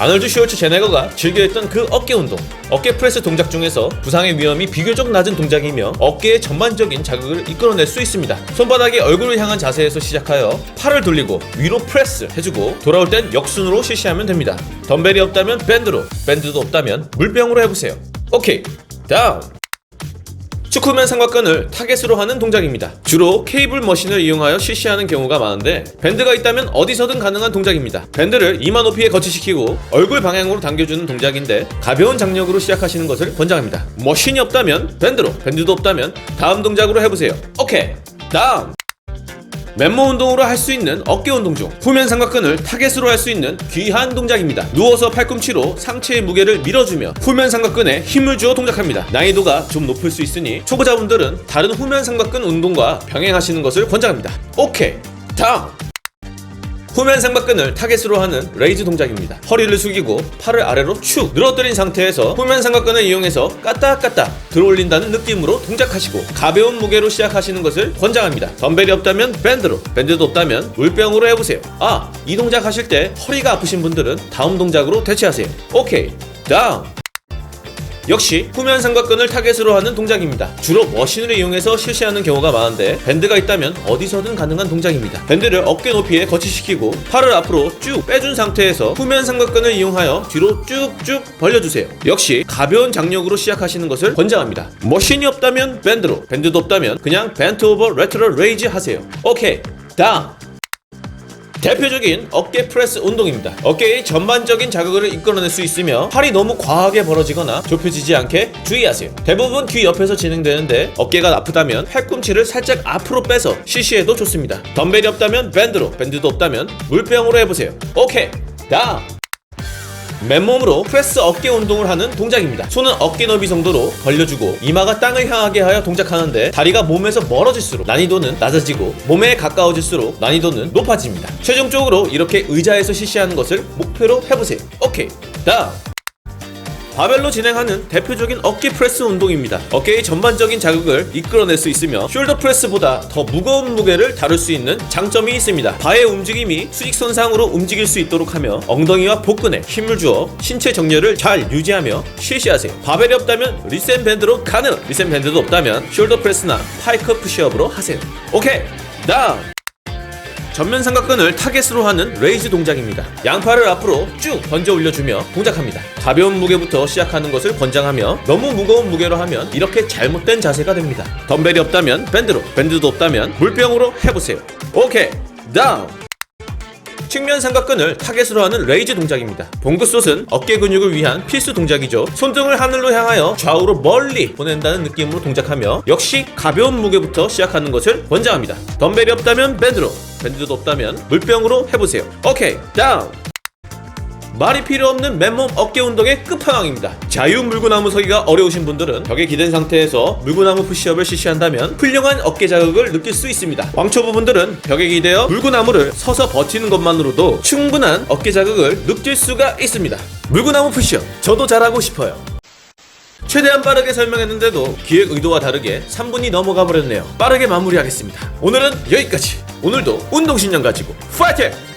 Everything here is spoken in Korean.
아놀드 슈월츠 제네거가 즐겨했던 그 어깨 운동. 어깨 프레스 동작 중에서 부상의 위험이 비교적 낮은 동작이며 어깨의 전반적인 자극을 이끌어낼 수 있습니다. 손바닥이 얼굴을 향한 자세에서 시작하여 팔을 돌리고 위로 프레스 해주고 돌아올 땐 역순으로 실시하면 됩니다. 덤벨이 없다면 밴드로, 밴드도 없다면 물병으로 해보세요. 오케이, 다운. 축구면 삼각근을 타겟으로 하는 동작입니다. 주로 케이블 머신을 이용하여 실시하는 경우가 많은데 밴드가 있다면 어디서든 가능한 동작입니다. 밴드를 이마 높이에 거치시키고 얼굴 방향으로 당겨주는 동작인데 가벼운 장력으로 시작하시는 것을 권장합니다. 머신이 없다면 밴드로, 밴드도 없다면 다음 동작으로 해보세요. 오케이, 다음. 맨몸 운동으로 할 수 있는 어깨 운동 중 후면 삼각근을 타겟으로 할 수 있는 귀한 동작입니다. 누워서 팔꿈치로 상체의 무게를 밀어주며 후면 삼각근에 힘을 주어 동작합니다. 난이도가 좀 높을 수 있으니 초보자분들은 다른 후면 삼각근 운동과 병행하시는 것을 권장합니다. 오케이, 다음. 후면 삼각근을 타겟으로 하는 레이즈 동작입니다. 허리를 숙이고 팔을 아래로 축 늘어뜨린 상태에서 후면 삼각근을 이용해서 까딱까딱 들어올린다는 느낌으로 동작하시고 가벼운 무게로 시작하시는 것을 권장합니다. 덤벨이 없다면 밴드로, 밴드도 없다면 물병으로 해보세요. 아, 이 동작 하실 때 허리가 아프신 분들은 다음 동작으로 대체하세요. 오케이, 다음. 역시 후면 삼각근을 타겟으로 하는 동작입니다. 주로 머신을 이용해서 실시하는 경우가 많은데 밴드가 있다면 어디서든 가능한 동작입니다. 밴드를 어깨 높이에 거치시키고 팔을 앞으로 쭉 빼준 상태에서 후면 삼각근을 이용하여 뒤로 쭉쭉 벌려주세요. 역시 가벼운 장력으로 시작하시는 것을 권장합니다. 머신이 없다면 밴드로, 밴드도 없다면 그냥 벤트 오버 레터럴 레이즈 하세요. 오케이, 다음. 대표적인 어깨 프레스 운동입니다. 어깨의 전반적인 자극을 이끌어낼 수 있으며 팔이 너무 과하게 벌어지거나 좁혀지지 않게 주의하세요. 대부분 귀 옆에서 진행되는데 어깨가 아프다면 팔꿈치를 살짝 앞으로 빼서 실시해도 좋습니다. 덤벨이 없다면 밴드로, 밴드도 없다면 물병으로 해보세요. 오케이, 다음. 맨몸으로 프레스 어깨 운동을 하는 동작입니다. 손은 어깨 너비 정도로 벌려주고 이마가 땅을 향하게 하여 동작하는데 다리가 몸에서 멀어질수록 난이도는 낮아지고 몸에 가까워질수록 난이도는 높아집니다. 최종적으로 이렇게 의자에서 실시하는 것을 목표로 해보세요. 오케이. 다음. 바벨로 진행하는 대표적인 어깨 프레스 운동입니다. 어깨의 전반적인 자극을 이끌어낼 수 있으며 숄더 프레스보다 더 무거운 무게를 다룰 수 있는 장점이 있습니다. 바의 움직임이 수직선상으로 움직일 수 있도록 하며 엉덩이와 복근에 힘을 주어 신체 정렬을 잘 유지하며 실시하세요. 바벨이 없다면 리센 밴드로 가능! 리센 밴드도 없다면 숄더 프레스나 파이커 푸시업으로 하세요. 오케이! 다음! 전면 삼각근을 타겟으로 하는 레이즈 동작입니다. 양팔을 앞으로 쭉 던져 올려주며 동작합니다. 가벼운 무게부터 시작하는 것을 권장하며 너무 무거운 무게로 하면 이렇게 잘못된 자세가 됩니다. 덤벨이 없다면 밴드로, 밴드도 없다면 물병으로 해보세요. 오케이, 다운. 측면 삼각근을 타겟으로 하는 레이즈 동작입니다. 봉그솥은 어깨 근육을 위한 필수 동작이죠. 손등을 하늘로 향하여 좌우로 멀리 보낸다는 느낌으로 동작하며 역시 가벼운 무게부터 시작하는 것을 권장합니다. 덤벨이 없다면 밴드로, 밴드도 없다면 물병으로 해보세요. 오케이, 다운. 말이 필요 없는 맨몸 어깨 운동의 끝판왕입니다. 자유 물구나무 서기가 어려우신 분들은 벽에 기댄 상태에서 물구나무 푸시업을 실시한다면 훌륭한 어깨 자극을 느낄 수 있습니다. 왕초보 분들은 벽에 기대어 물구나무를 서서 버티는 것만으로도 충분한 어깨 자극을 느낄 수가 있습니다. 물구나무 푸시업 저도 잘하고 싶어요. 최대한 빠르게 설명했는데도 기획 의도와 다르게 3분이 넘어가 버렸네요. 빠르게 마무리하겠습니다. 오늘은 여기까지. 오늘도 운동신념 가지고 파이팅!